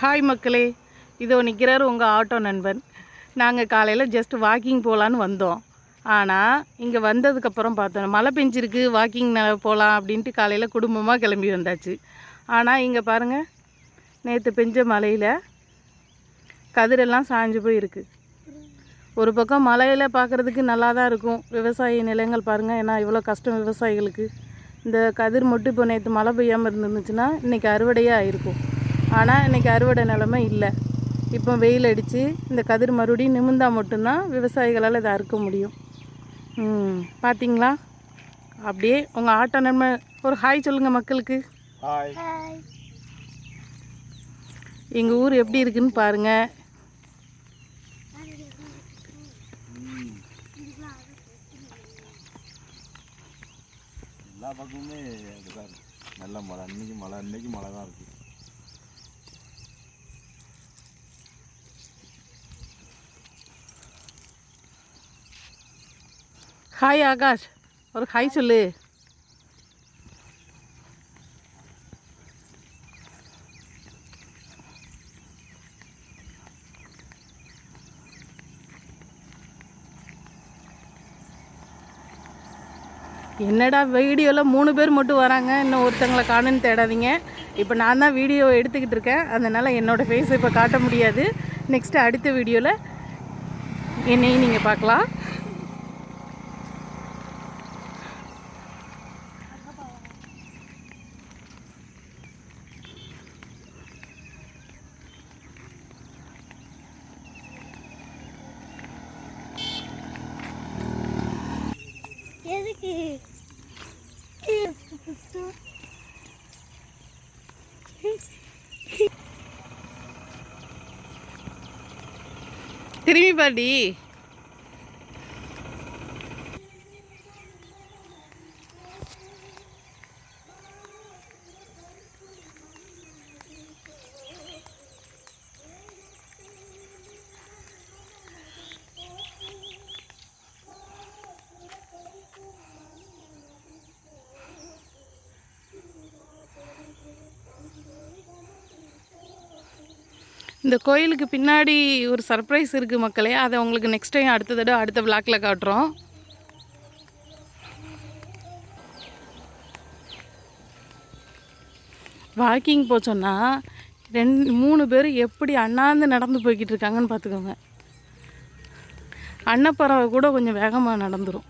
Hi மக்களே. இதோ நிற்கிறார் உங்கள் ஆட்டோ நண்பன். நாங்கள் காலையில் ஜஸ்ட் வாக்கிங் போகலான்னு வந்தோம். ஆனால் இங்கே வந்ததுக்கப்புறம் பார்த்தோம் மழை பெஞ்சிருக்கு வாக்கிங் போகலாம் அப்படின்ட்டு காலையில் குடும்பமாக கிளம்பி வந்தாச்சு. ஆனால் இங்கே பாருங்கள் நேற்று பெஞ்ச மழையில் கதிரெல்லாம் சாஞ்சு போயிருக்கு. ஒரு பக்கம் மழையில் பார்க்குறதுக்கு நல்லா தான் இருக்கும். விவசாய நிலங்கள் பாருங்கள் ஏன்னா இவ்வளோ கஷ்டம் விவசாயிகளுக்கு. இந்த கதிர் மட்டும் இப்போ நேற்று மழை பெய்யாமல் இருந்துச்சுன்னா இன்றைக்கி அறுவடையாக ஆயிருக்கும். ஆனால் இன்றைக்கி அறுவடை நிலமை இல்லை. இப்போ வெயில் அடித்து இந்த கதிர் மறுபடியும் நிமிந்தா மட்டும்தான் விவசாயிகளால் இதை அறுக்க முடியும். ம் பார்த்தீங்களா அப்படியே உங்கள் ஆட்டோ நன்மை ஒரு ஹாய் சொல்லுங்கள் மக்களுக்கு. எங்கள் ஊர் எப்படி இருக்குன்னு பாருங்கள் எல்லா பக்கமுமே அதுதான் நல்ல மழை அன்னைக்கு மழை அன்னைக்கு மழை தான் இருக்கு. ஹாய் ஆகாஷ் ஒரு ஹாய் சொல்லு. என்னடா வீடியோவில் மூணு பேர் மட்டும் வராங்க இன்னும் ஒருத்தங்களை காணுன்னு தேடாதீங்க. இப்போ நான் தான் வீடியோ எடுத்துக்கிட்டு இருக்கேன் அதனால் என்னோடய ஃபேஸ் இப்போ காட்ட முடியாது. நெக்ஸ்ட்டு அடுத்த வீடியோவில் என்னையும் நீங்கள் பார்க்கலாம். எதுக்கு திரும்பி பாடி இந்த கோயிலுக்கு பின்னாடி ஒரு சர்ப்ரைஸ் இருக்குது மக்களே. அதை உங்களுக்கு நெக்ஸ்ட் டைம் அடுத்த தடவை அடுத்த விளாக்கில் காட்டுறோம். வாக்கிங் போச்சோன்னா ரெண்டு மூணு பேர் எப்படி அண்ணாந்து நடந்து போய்கிட்டு இருக்காங்கன்னு பார்த்துக்கோங்க. அன்னப்பறவை கூட கொஞ்சம் வேகமாக நடந்துடும்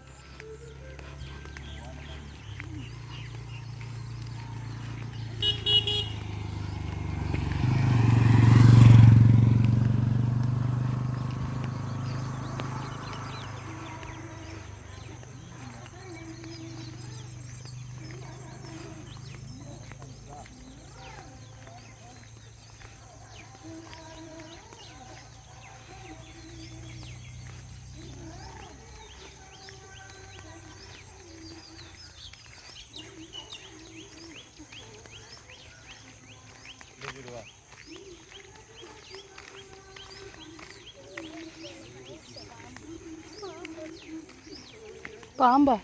பாம்பா.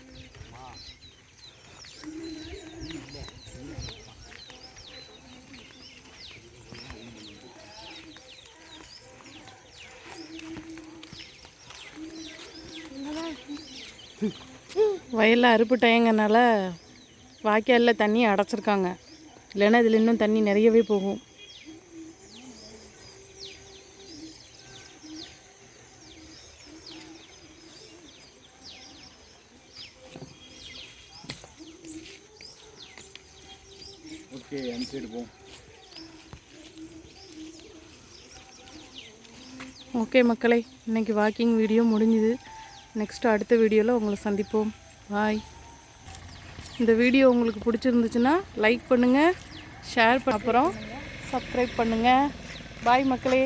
வயலில் அறுப்பு டயங்கனால வாய்க்காலில் தண்ணி அடைச்சிருக்காங்க. இல்லைன்னா இதில் இன்னும் தண்ணி நிறையவே போகும். ஓகே அந்த சைடு ஓகே மக்களே இன்னைக்கு வாக்கிங் வீடியோ முடிஞ்சுது. நெக்ஸ்ட்டு அடுத்த வீடியோவில் உங்களை சந்திப்போம். பாய் இந்த வீடியோ உங்களுக்கு பிடிச்சிருந்துச்சுன்னா லைக் பண்ணுங்கள் ஷேர் பண்ண அப்புறம் சப்ஸ்கிரைப் பண்ணுங்கள் பாய் மக்களே.